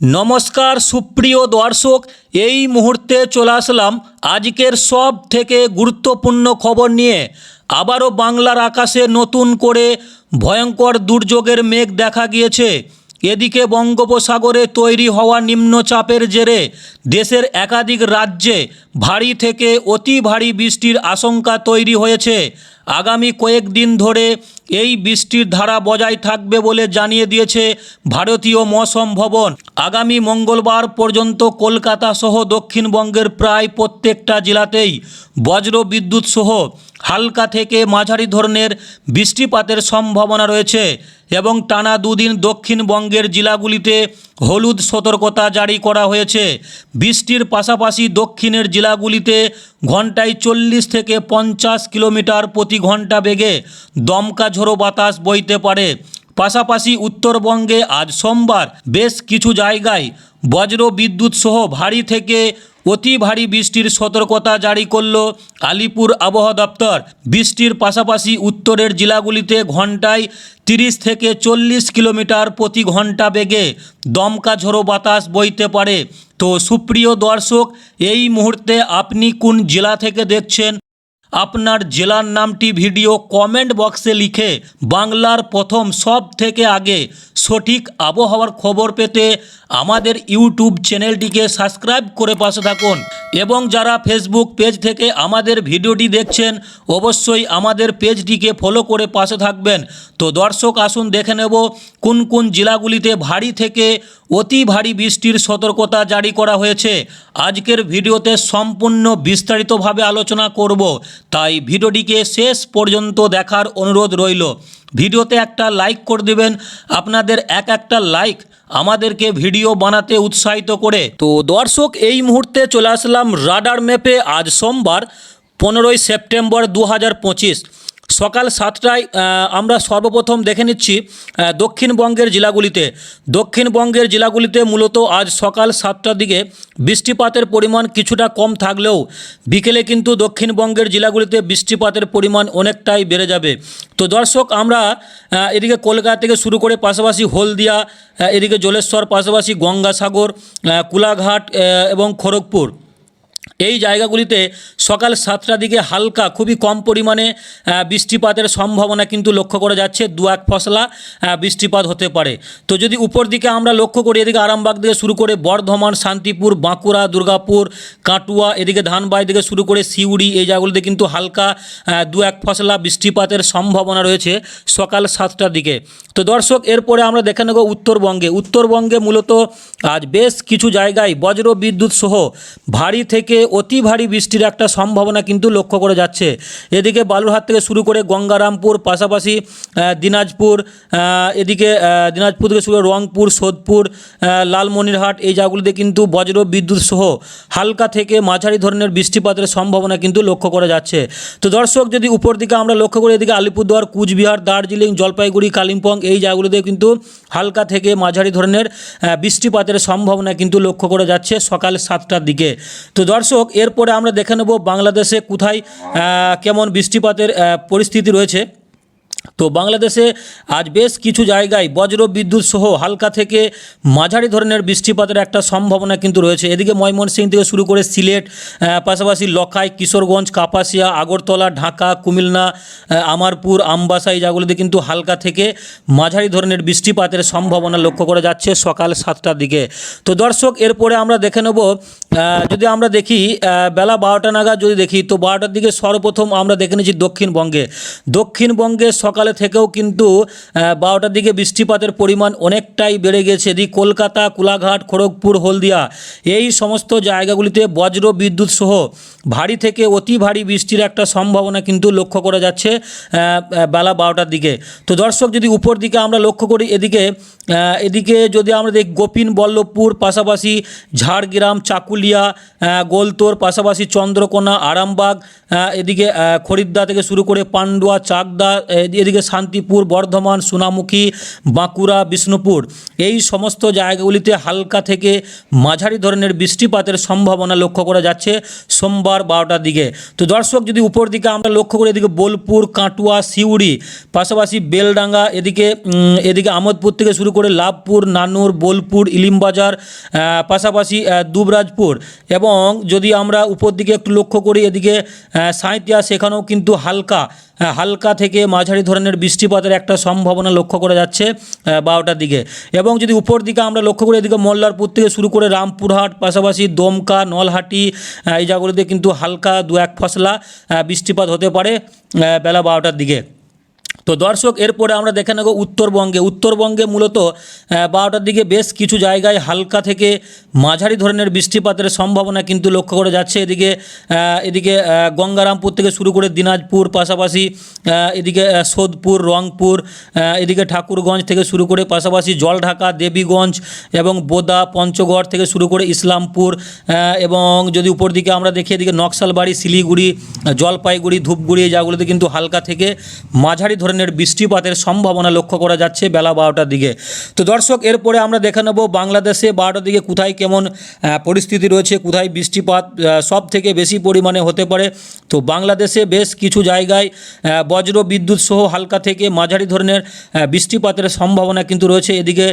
নমস্কার সুপ্রিয় দর্শক, এই মুহূর্তে চলে আসলাম আজকের সব থেকে গুরুত্বপূর্ণ খবর নিয়ে। আবারও বাংলার আকাশে নতুন করে ভয়ঙ্কর দুর্যোগের মেঘ দেখা গিয়েছে। এদিকে বঙ্গোপসাগরে তৈরি হওয়া নিম্নচাপের জেরে দেশের একাধিক রাজ্যে ভারী থেকে অতি ভারী বৃষ্টির আশঙ্কা তৈরি হয়েছে। আগামী কয়েকদিন ধরে এই বৃষ্টির ধারা বজায় থাকবে বলে জানিয়ে দিয়েছে ভারতীয় মৌসম ভবন। আগামী মঙ্গলবার পর্যন্ত কলকাতা সহ দক্ষিণবঙ্গের প্রায় প্রত্যেকটা জেলাতেই বজ্র বিদ্যুৎ সহ হালকা থেকে মাঝারি ধরনের বৃষ্টিপাতের সম্ভাবনা রয়েছে এবং টানা দুদিন দক্ষিণবঙ্গের জেলাগুলিতে হলুদ সতর্কতা জারি করা হয়েছে। বৃষ্টির পাশাপাশি দক্ষিণের জেলাগুলিতে ঘন্টায় চল্লিশ থেকে পঞ্চাশ কিলোমিটার প্রতি ঘণ্টা বেগে দমকা ঝোড়ো বাতাস বইতে পারে। পাশাপাশি উত্তরবঙ্গে আজ সোমবার বেশ কিছু জায়গায় বজ্র বিদ্যুৎ সহ ভারী থেকে অতি ভারী বৃষ্টির সতর্কতা জারি করল আলিপুর আবহাওয়া দপ্তর। বৃষ্টির পাশাপাশি উত্তরের জেলাগুলিতে ঘন্টায় তিরিশ থেকে চল্লিশ কিলোমিটার প্রতি ঘণ্টা বেগে দমকা ঝোড়ো বাতাস বইতে পারে। তো সুপ্রিয় দর্শক, এই মুহূর্তে আপনি কোন জেলা থেকে দেখছেন? আপনার জেলার নামটি ভিডিও কমেন্ট বক্সে লিখে বাংলার প্রথম সব থেকে আগে সঠিক আবহাওয়ার খবর পেতে আমাদের ইউটিউব চ্যানেলটিকে সাবস্ক্রাইব করে পাশে থাকুন এবং যারা ফেসবুক পেজ থেকে আমাদের ভিডিওটি দেখছেন, অবশ্যই আমাদের পেজটিকে ফলো করে পাশে থাকবেন। তো দর্শক, আসুন দেখে নেব কোন কোন জেলাগুলিতে ভারী থেকে অতি ভারী বৃষ্টির সতর্কতা জারি করা হয়েছে। আজকের ভিডিওতে সম্পূর্ণ বিস্তারিতভাবে আলোচনা করব, তাই ভিডিওটিকে শেষ পর্যন্ত দেখার অনুরোধ রইল। ভিডিওতে একটা লাইক করে দেবেন, আপনাদের এক একটা লাইক আমাদেরকে ভিডিও বানাতে উৎসাহিত করে। তো দর্শক, এই মুহূর্তে চলে আসলাম রাডার ম্যাপে। আজ সোমবার, পনেরোই সেপ্টেম্বর দু হাজার পঁচিশ। সকাল সাতটায় আমরা সর্বপ্রথম দেখে নিচ্ছি দক্ষিণবঙ্গের জেলাগুলিতে। দক্ষিণবঙ্গের জেলাগুলিতে মূলত আজ সকাল সাতটার দিকে বৃষ্টিপাতের পরিমাণ কিছুটা কম থাকলেও বিকেলে কিন্তু দক্ষিণবঙ্গের জেলাগুলিতে বৃষ্টিপাতের পরিমাণ অনেকটাই বেড়ে যাবে। তো দর্শক, আমরা এদিকে কলকাতা থেকে শুরু করে পাশাপাশি হলদিয়া এদিকে জলেশ্বর, পাশাপাশি গঙ্গাসাগর কুলাঘাট এবং খড়গপুর। এই জায়গাগুলিতে সকাল সাতটার দিকে হালকা খুবই কম পরিমাণে বৃষ্টিপাতের সম্ভাবনা কিন্তু লক্ষ্য করা যাচ্ছে। দু এক ফসলা বৃষ্টিপাত হতে পারে। তো যদি উপর দিকে আমরা লক্ষ্য করি, এদিকে আরামবাগ থেকে শুরু করে বর্ধমান, শান্তিপুর, বাঁকুড়া, দুর্গাপুর, কাটুয়া, এদিকে ধানবাই থেকে শুরু করে সিউড়ি, এই জায়গাগুলিতে কিন্তু হালকা দু এক ফসলা বৃষ্টিপাতের সম্ভাবনা রয়েছে সকাল সাতটার দিকে। তো দর্শক, এরপরে আমরা দেখে নেব উত্তরবঙ্গে। উত্তরবঙ্গে মূলত আজ বেশ কিছু জায়গায় বজ্র বিদ্যুৎ সহ ভারী থেকে অতি ভারী বৃষ্টির একটা সম্ভাবনা কিন্তু লক্ষ্য করে যাচ্ছে। এদিকে বালুরহাট থেকে শুরু করে গঙ্গারামপুর, পাশাপাশি দিনাজপুর এদিকে দিনাজপুর থেকে শুরু করে রংপুর, সোদপুর লালমনিরহাট, এই জায়গাগুলিতে কিন্তু বজ্র বিদ্যুৎ সহ হালকা থেকে মাঝারি ধরনের বৃষ্টিপাতের সম্ভাবনা কিন্তু লক্ষ্য করা যাচ্ছে। তো দর্শক, যদি উপর দিকে আমরা লক্ষ্য করি, এদিকে আলিপুরদুয়ার, কুচবিহার, দার্জিলিং, জলপাইগুড়ি, কালিম্পং, এই জায়গাগুলিতে কিন্তু হালকা থেকে মাঝারি ধরনের বৃষ্টিপাতের সম্ভাবনা কিন্তু লক্ষ্য করা যাচ্ছে সকাল সাতটার দিকে। তো দর্শক এরপরে আমরা দেখে নেব বাংলাদেশে কোথায় কেমন বৃষ্টিপাতের পরিস্থিতি রয়েছে। তো বাংলাদেশে আজ বেশ কিছু জায়গায় বজ্র বিদ্যুৎ সহ হালকা থেকে মাঝারি ধরনের বৃষ্টিপাতের একটা সম্ভাবনা কিন্তু রয়েছে। এদিকে ময়মনসিংহ থেকে শুরু করে সিলেট পাশাপাশি লখাই, কিশোরগঞ্জ, কাপাসিয়া, আগরতলা, ঢাকা, কুমিল্লা আমারপুর, আমবাসা এই জায়গাগুলিতে কিন্তু হালকা থেকে মাঝারি ধরনের বৃষ্টিপাতের সম্ভাবনা লক্ষ্য করা যাচ্ছে সকাল সাতটার দিকে। তো দর্শক, এরপরে আমরা দেখে নেব যদি আমরা দেখি বেলা বারোটা নাগাদ যদি দেখি, তো বারোটার দিকে সর্বপ্রথম আমরা দেখে নিচ্ছি দক্ষিণবঙ্গে। দক্ষিণবঙ্গে সকালে থেকেও কিন্তু বারোটার দিকে বৃষ্টিপাতের পরিমাণ অনেকটাই বেড়ে গেছে। এদিকে কলকাতা, কোলাঘাট, খড়গপুর, হলদিয়া এই সমস্ত জায়গাগুলিতে বজ্র বিদ্যুৎ সহ ভারী থেকে অতি ভারী বৃষ্টির একটা সম্ভাবনা কিন্তু লক্ষ্য করা যাচ্ছে বেলা বারোটার দিকে। তো দর্শক, যদি উপর দিকে আমরা লক্ষ্য করি, এদিকে এদিকে যদি আমরা দেখি গোপিন বল্লভপুর পাশাপাশি ঝাড়গ্রাম, চাকুলিয়া গোলতোর পাশাপাশি চন্দ্রকোনা, আরামবাগ এদিকে খরিদ্দা থেকে শুরু করে পান্ডুয়া, চাকদা এদিকে শান্তিপুর, বর্ধমান, সোনামুখী, বাঁকুড়া, বিষ্ণুপুর। এই সমস্ত জায়গাগুলিতে হালকা থেকে মাঝারি ধরনের বৃষ্টিপাতের সম্ভাবনা লক্ষ্য করা যাচ্ছে সোমবার বারোটার দিকে। তো দর্শক, যদি উপর দিকে আমরা লক্ষ্য করি, এদিকে বোলপুর, কাটুয়া, সিউড়ি, পাশাপাশি বেলডাঙ্গা, এদিকে এদিকে আমোদপুর থেকে শুরু করে লাভপুর, নানুর, বোলপুর, ইলিমবাজার পাশাপাশি দুবরাজপুর এবং যদি আমরা উপর দিকে একটু লক্ষ্য করি, এদিকে সাঁইতিয়া সেখানেও কিন্তু হালকা হালকা থেকে মাঝারি ধরনের বৃষ্টিপাতের একটা সম্ভাবনা লক্ষ্য করা যাচ্ছে বারোটার দিকে। এবং যদি উপর দিকে আমরা লক্ষ্য করি, এদিকে মোল্লারপুর থেকে শুরু করে রামপুরহাট, পাশাপাশি দমকা, নলহাটি এই জায়গাগুলিতে কিন্তু হালকা দু এক ফসলা বৃষ্টিপাত হতে পারে বেলা বারোটার দিকে। তো দর্শক, এরপরে আমরা দেখে নেব উত্তরবঙ্গে। উত্তরবঙ্গে মূলত বারোটার দিকে বেশ কিছু জায়গায় হালকা থেকে মাঝারি ধরনের বৃষ্টিপাতের সম্ভাবনা কিন্তু লক্ষ্য করা যাচ্ছে। এদিকে এদিকে গঙ্গারামপুর থেকে শুরু করে দিনাজপুর, পাশাপাশি এদিকে সোদপুর, রংপুর এদিকে ঠাকুরগঞ্জ থেকে শুরু করে পাশাপাশি জলঢাকা, দেবীগঞ্জ এবং বোদা, পঞ্চগড় থেকে শুরু করে ইসলামপুর এবং যদি উপর দিকে আমরা দেখি, এদিকে নকশালবাড়ি, শিলিগুড়ি, জলপাইগুড়ি, ধূপগুড়ি এই জায়গাগুলোতে কিন্তু হালকা থেকে মাঝারি ধরনের বৃষ্টিপাতের সম্ভাবনা লক্ষ্য করা যাচ্ছে বেলা বারোটার দিকে। তো দর্শক, এরপরে আমরা দেখে নেব বাংলাদেশে বারোটার দিকে কোথায় কেমন পরিস্থিতি রয়েছে, কোথায় বৃষ্টিপাত সব থেকে বেশি পরিমাণে হতে পারে। তো বাংলাদেশে বেশ কিছু জায়গায় বজ্র বিদ্যুৎ সহ হালকা থেকে মাঝারি ধরনের বৃষ্টিপাতের সম্ভাবনা কিন্তু রয়েছে। এদিকে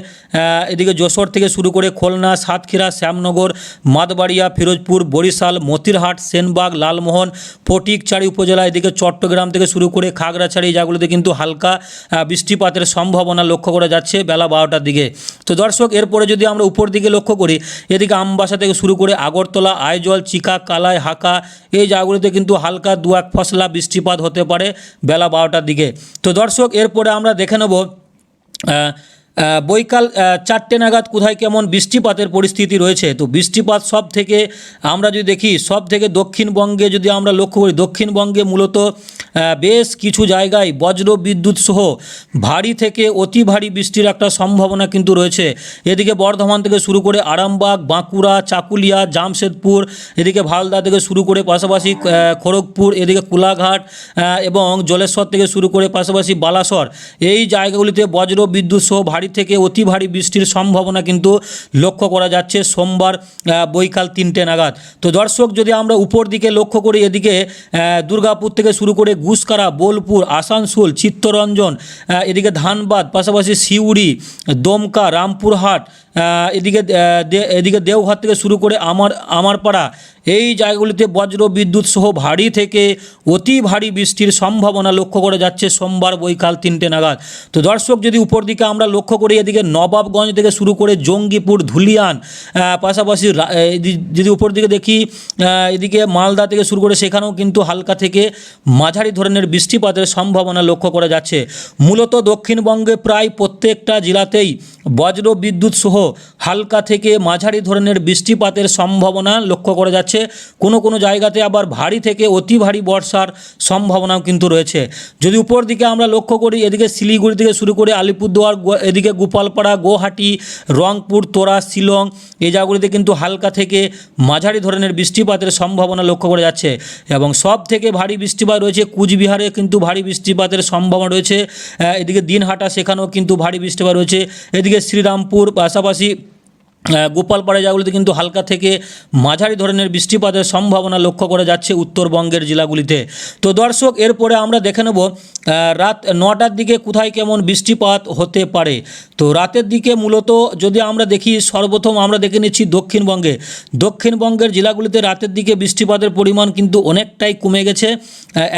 এদিকে যশোর থেকে শুরু করে খুলনা, সাতক্ষীরা, শ্যামনগর, মাদবাড়িয়া, ফিরোজপুর, বরিশাল, মতিরহাট, সেনবাগ, লালমোহন ফটিকচাড়ি উপজেলা, এদিকে চট্টগ্রাম থেকে শুরু করে খাগড়াছড়ি জায়গাগুলোতে কিন্তু হালকা বৃষ্টিপাতের সম্ভাবনা লক্ষ্য করা যাচ্ছে বেলা বারোটার দিকে। তো দর্শক, এরপরে যদি আমরা উপর দিকে লক্ষ্য করি, এদিকে আমবাসা থেকে শুরু করে আগরতলা, আইজল, চিকা, কালাই, হাকা, এই জায়গাগুলিতে কিন্তু হালকা দু এক ফসলা বৃষ্টিপাত হতে পারে বেলা বারোটার দিকে। তো দর্শক, এরপরে আমরা দেখে নেব বৈকাল চারটে নাগাদ কোথায় কেমন বৃষ্টিপাতের পরিস্থিতি রয়েছে? তো বৃষ্টিপাত সব থেকে আমরা যদি দেখি সব থেকে দক্ষিণবঙ্গে যদি আমরা লক্ষ্য করি, দক্ষিণবঙ্গে মূলত বেশ কিছু জায়গায় বজ্র বিদ্যুৎ সহ ভারী থেকে অতি ভারী বৃষ্টির একটা সম্ভাবনা কিন্তু রয়েছে। এদিকে বর্ধমান থেকে শুরু করে আরামবাগ, বাঁকুড়া, চাকুলিয়া, জামশেদপুর, এদিকে ভালদা থেকে শুরু করে পাশাপাশি খড়গপুর, এদিকে কোলাঘাট এবং জলেশ্বর থেকে শুরু করে পাশাপাশি বালাসর। এই জায়গাগুলিতে বজ্র বিদ্যুৎ সহ ভারী থেকে অতি ভারী বৃষ্টির সম্ভাবনা কিন্তু লক্ষ্য করা যাচ্ছে সোমবার বৈকাল তিনটে নাগাদ। তো দর্শক, যদি আমরা উপর দিকে লক্ষ্য করি, এদিকে দুর্গাপুর থেকে শুরু করে গুসকারা, বোলপুর, আসানসোল, চিত্তরঞ্জন এদিকে ধানবাদ, পাশাপাশি সিউড়ি, দমকা, রামপুরহাট এদিকে এদিকে দেওঘর থেকে শুরু করে আমার আমারপাড়া এই জায়গাগুলিতে বজ্র বিদ্যুৎ সহ ভারী থেকে অতি ভারী বৃষ্টির সম্ভাবনা লক্ষ্য করা যাচ্ছে সোমবার বৈকাল তিনটে নাগাদ। তো দর্শক, যদি উপর দিকে আমরা লক্ষ্য করি, এদিকে নবাবগঞ্জ থেকে শুরু করে জঙ্গিপুর, ধুলিয়ান পাশাপাশি যদি উপর দিকে দেখি এদিকে মালদা থেকে শুরু করে সেখানেও কিন্তু হালকা থেকে মাঝারি ধরনের বৃষ্টিপাতের সম্ভাবনা লক্ষ্য করা যাচ্ছে। মূলত দক্ষিণবঙ্গে প্রায় প্রত্যেকটা জেলাতেই বজ্র বিদ্যুৎ সহ হালকা থেকে মাঝারি ধরনের বৃষ্টিপাতের সম্ভাবনা লক্ষ্য করা যাচ্ছে। কোনো কোনো জায়গাতে আবার ভারী থেকে অতি ভারী বর্ষার সম্ভাবনাও কিন্তু রয়েছে। যদি উপর দিকে আমরা লক্ষ্য করি, এদিকে শিলিগুড়ি থেকে শুরু করে আলিপুরদুয়ার এদিকে গোপালপাড়া গুয়াহাটি রংপুর, তোরা, শিলং এই জায়গাগুলিতে কিন্তু হালকা থেকে মাঝারি ধরনের বৃষ্টিপাতের সম্ভাবনা লক্ষ্য করা যাচ্ছে। এবং সব থেকে ভারী বৃষ্টিপাত রয়েছে কুচবিহারে কিন্তু ভারী বৃষ্টিপাতের সম্ভাবনা রয়েছে। এদিকে দিনহাটা সেখানেও কিন্তু ভারী বৃষ্টিপাত রয়েছে। এদিকে শ্রীরামপুর, পাশাপাশি gì? গোপালপাড়া জায়গাগুলিতে কিন্তু হালকা থেকে মাঝারি ধরনের বৃষ্টিপাতের সম্ভাবনা লক্ষ্য করা যাচ্ছে উত্তরবঙ্গের জেলাগুলিতে। তো দর্শক, এরপরে আমরা দেখে নেব রাত নটার দিকে কোথায় কেমন বৃষ্টিপাত হতে পারে। তো রাতের দিকে মূলত যদি আমরা দেখি, সর্বপ্রথম আমরা দেখে নিচ্ছি দক্ষিণবঙ্গে। দক্ষিণবঙ্গের জেলাগুলিতে রাতের দিকে বৃষ্টিপাতের পরিমাণ কিন্তু অনেকটাই কমে গেছে।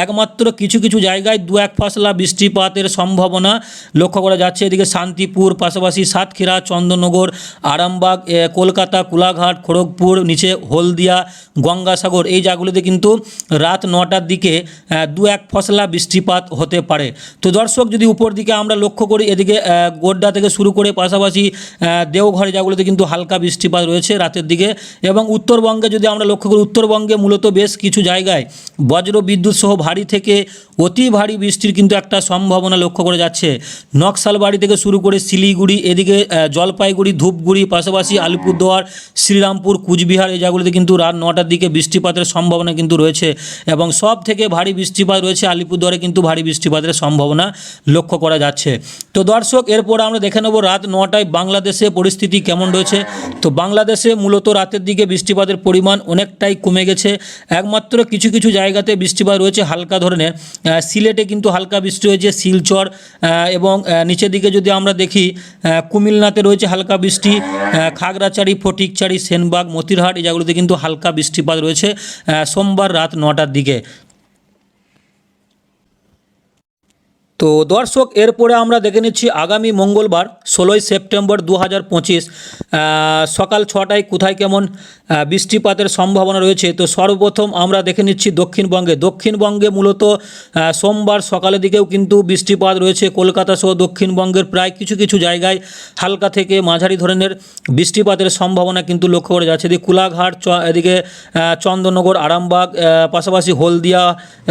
একমাত্র কিছু কিছু জায়গায় দু এক ফাসলা বৃষ্টিপাতের সম্ভাবনা লক্ষ্য করা যাচ্ছে। এদিকে শান্তিপুর, পাশাপাশি সাতক্ষীরা চন্দননগর আরামবাগ কলকাতা, কোলাঘাট, খড়গপুর, নিচে হলদিয়া, গঙ্গাসাগর, এই জায়গাগুলিতে কিন্তু রাত নটার দিকে দু এক ফসলা বৃষ্টিপাত হতে পারে। তো দর্শক, যদি উপর দিকে আমরা লক্ষ্য করি, এদিকে গোড্ডা থেকে শুরু করে পাশাপাশি দেওঘরে জায়গাগুলিতে কিন্তু হালকা বৃষ্টিপাত রয়েছে রাতের দিকে এবং উত্তরবঙ্গে যদি আমরা লক্ষ্য করি, উত্তরবঙ্গে মূলত বেশ কিছু জায়গায় বজ্র বিদ্যুৎ সহ ভারী থেকে অতি ভারী বৃষ্টির কিন্তু একটা সম্ভাবনা লক্ষ্য করা যাচ্ছে। নকশালবাড়ি থেকে শুরু করে শিলিগুড়ি, এদিকে জলপাইগুড়ি, ধূপগুড়ি, পাশাপাশি পাশাপাশি আলিপুরদুয়ার, শ্রীরামপুর, কুচবিহার এই জায়গাগুলিতে কিন্তু রাত নটার দিকে বৃষ্টিপাতের সম্ভাবনা কিন্তু রয়েছে এবং সব থেকে ভারী বৃষ্টিপাত রয়েছে আলিপুরদুয়ারে কিন্তু ভারী বৃষ্টিপাতের সম্ভাবনা লক্ষ্য করা যাচ্ছে। তো দর্শক, এরপর আমরা দেখে নেব রাত নটায় বাংলাদেশে পরিস্থিতি কেমন রয়েছে। তো বাংলাদেশে মূলত রাতের দিকে বৃষ্টিপাতের পরিমাণ অনেকটাই কমে গেছে। একমাত্র কিছু কিছু জায়গাতে বৃষ্টিপাত রয়েছে হালকা ধরনের। সিলেটে কিন্তু হালকা বৃষ্টি হয়েছে, শিলচর এবং নিচের দিকে যদি আমরা দেখি কুমিল্লাতে রয়েছে হালকা বৃষ্টি। আহ, ফটিকচাড়ি সেনবাগ মতিরহাট এই জায়গাগুলোতে কিন্তু হালকা বৃষ্টিপাত রয়েছে সোমবার রাত নটার দিকে। তো দর্শক এরপরে আমরা দেখে নিচ্ছি আগামী মঙ্গলবার ষোলোই সেপ্টেম্বর দু হাজার পঁচিশ সকাল ছটায় কোথায় কেমন বৃষ্টিপাতের সম্ভাবনা রয়েছে। তো সর্বপ্রথম আমরা দেখে নিচ্ছি দক্ষিণবঙ্গে। দক্ষিণবঙ্গে মূলত সোমবার সকালের দিকেও কিন্তু বৃষ্টিপাত রয়েছে। কলকাতা সহ দক্ষিণবঙ্গের প্রায় কিছু কিছু জায়গায় হালকা থেকে মাঝারি ধরনের বৃষ্টিপাতের সম্ভাবনা কিন্তু লক্ষ্য করা যাচ্ছে। এদিকে কুলাঘাট এদিকে আহ, চন্দননগর আরামবাগ পাশাপাশি হলদিয়া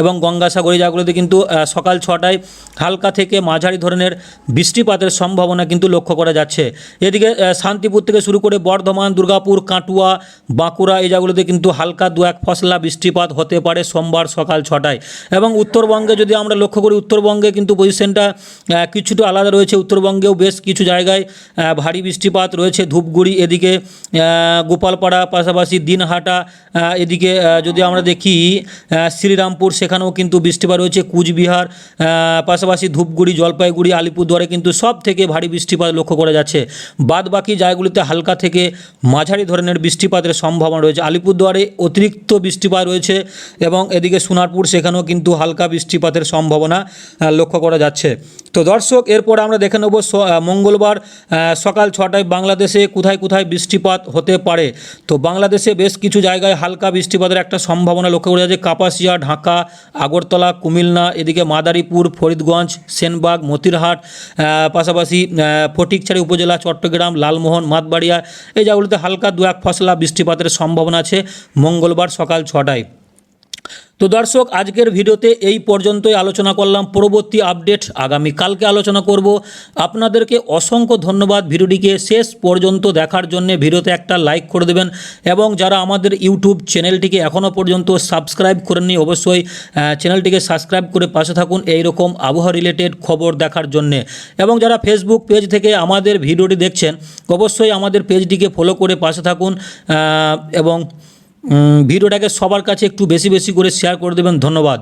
এবং গঙ্গাসাগর এই জায়গাগুলোতে কিন্তু সকাল ছটায় হালকা থেকে মাঝারি ধরনের বৃষ্টিপাতের সম্ভাবনা কিন্তু লক্ষ্য করা যাচ্ছে। এদিকে শান্তিপুর থেকে শুরু করে বর্ধমান দুর্গাপুর কাটুয়া বাঁকুড়া এই জায়গাগুলোতে কিন্তু হালকা দু এক ফসলা বৃষ্টিপাত হতে পারে সোমবার সকাল ছটায়। এবং উত্তরবঙ্গে যদি আমরা লক্ষ্য করি, উত্তরবঙ্গে কিন্তু পজিশনটা কিছুটা আলাদা রয়েছে। উত্তরবঙ্গেও বেশ কিছু জায়গায় ভারী বৃষ্টিপাত রয়েছে। ধূপগুড়ি এদিকে গোপালপাড়া, পাশাপাশি দিনহাটা এদিকে যদি আমরা দেখি শ্রীরামপুর, সেখানেও কিন্তু বৃষ্টিপাত রয়েছে। কুচবিহার পাশাপাশি ধূপগুড়ি, জলপাইগুড়ি, আলিপুরদুয়ারে কিন্তু সব থেকে ভারী বৃষ্টিপাত লক্ষ্য করা যাচ্ছে। বাদ বাকি জায়গাগুলিতে হালকা থেকে মাঝারি ধরনের বৃষ্টিপাতের সম্ভাবনা রয়েছে। আলিপুরদুয়ারে অতিরিক্ত বৃষ্টিপাত রয়েছে এবং এদিকে সোনারপুর, সেখানেও কিন্তু হালকা বৃষ্টিপাতের সম্ভাবনা লক্ষ্য করা যাচ্ছে। তো দর্শক, এরপর আমরা দেখে নেব মঙ্গলবার সকাল ছটায় বাংলাদেশে কোথায় কোথায় বৃষ্টিপাত হতে পারে। তো বাংলাদেশে বেশ কিছু জায়গায় হালকা বৃষ্টিপাতের একটা সম্ভাবনা লক্ষ্য করা যাচ্ছে। কাপাসিয়া, ঢাকা, আগরতলা, কুমিল্লা, এদিকে মাদারীপুর, ফরিদগঞ্জ, সেনবাগ, মতিরহাট পাশাপাশি ফটিকছড়ি উপজেলা, চট্টগ্রাম, লালমোহন, মাতবাড়িয়া, এই জায়গাগুলোতে হালকা দু এক ফসলা বৃষ্টিপাতের সম্ভাবনা আছে। মঙ্গলবার সকাল ছটায়। তো দর্শক, আজকের ভিডিওতে এই পর্যন্তই আলোচনা করলাম। পরবর্তী আপডেট আগামী কালকে আলোচনা করব। আপনাদেরকে অসংখ্য ধন্যবাদ ভিডিওটিকে শেষ পর্যন্ত দেখার জন্য। ভিডিওতে একটা লাইক করে দেবেন এবং যারা আমাদের ইউটিউব চ্যানেলটিকে এখনও পর্যন্ত সাবস্ক্রাইব করেননি, অবশ্যই চ্যানেলটিকে সাবস্ক্রাইব করে পাশে থাকুন এই রকম আবহাওয়া রিলেটেড খবর দেখার জন্যে। এবং যারা ফেসবুক পেজ থেকে আমাদের ভিডিওটি দেখছেন, অবশ্যই আমাদের পেজটিকে ফলো করে পাশে থাকুন এবং ভিডিওটাকে সবার কাছে একটু বেশি বেশি করে শেয়ার করে দেবেন। ধন্যবাদ।